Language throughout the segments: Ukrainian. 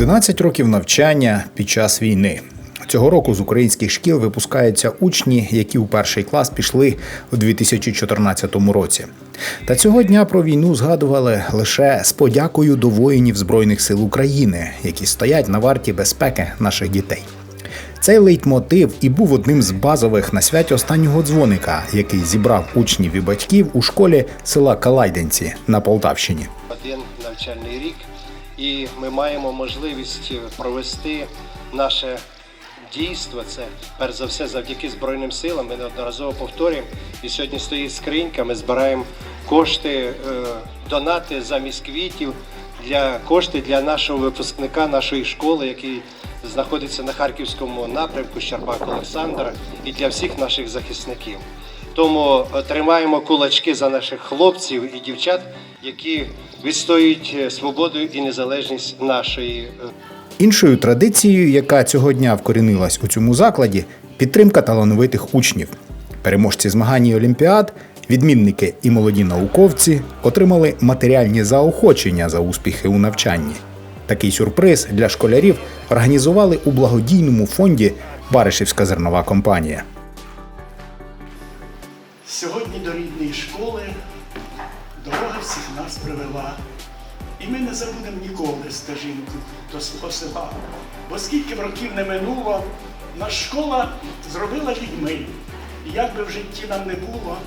11 років навчання під час війни. Цього року з українських шкіл випускаються учні, які у перший клас пішли у 2014 році. Та цього дня про війну згадували лише з подякою до воїнів Збройних сил України, які стоять на варті безпеки наших дітей. Цей лейтмотив і був одним з базових на святі останнього дзвоника, який зібрав учнів і батьків у школі села Калайденці на Полтавщині. Один навчальний рік, і ми маємо можливість провести наше дійство. Це перш за все завдяки Збройним силам. Ми неодноразово повторюємо. І сьогодні стоїть скринька. Ми збираємо кошти, е, донати замість квітів для кошти для нашого випускника нашої школи, який знаходиться на харківському напрямку Щербак Олександр, і для всіх наших захисників. Тому е, тримаємо кулачки за наших хлопців і дівчат, які відстоюють е, свободу і незалежність нашої е, Іншою традицією, яка цього дня вкорінилась у цьому закладі, підтримка талановитих учнів. Переможці змагань і олімпіад, відмінники і молоді науковці отримали матеріальні заохочення за успіхи у навчанні. Такий сюрприз для школярів організували у благодійному фонді Баришівська зернова компанія. Сьогодні до рідної школи дорога всіх нас привела. І ми не забудемо ніколи стежинку до свого села. Бо скільки б років не минуло, наша школа зробила людьми. І як би в житті нам не було,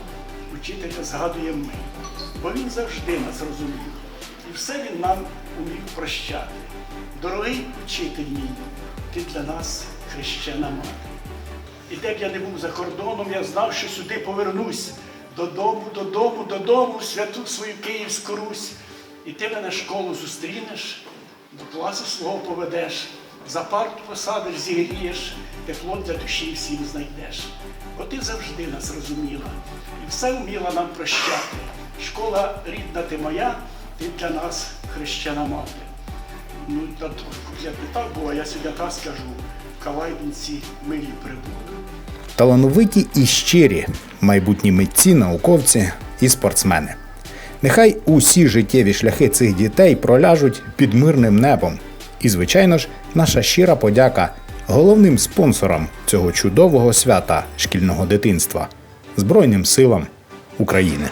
учителя згадуємо ми. Бо він завжди нас розумів. І все він нам умів прощати. Дорогий учитель мій, ти для нас хрещена мати. І де б я не був за кордоном, я знав, що сюди повернусь. Додому, додому, додому, в святу свою Київську Русь. І ти мене школу зустрінеш, до класу свого поведеш, за парту посадиш, зігрієш, тепло для душі всім знайдеш. Бо ти завжди нас розуміла і все вміла нам прощати. Школа рідна ти моя, ти для нас хрещена мати. Ну, як не так було, я сьогодні так скажу, Калайдинці милі прибуду. талановиті і щирі майбутні митці, науковці і спортсмени. Нехай усі життєві шляхи цих дітей проляжуть під мирним небом. І, звичайно ж, наша щира подяка головним спонсорам цього чудового свята шкільного дитинства Збройним силам України.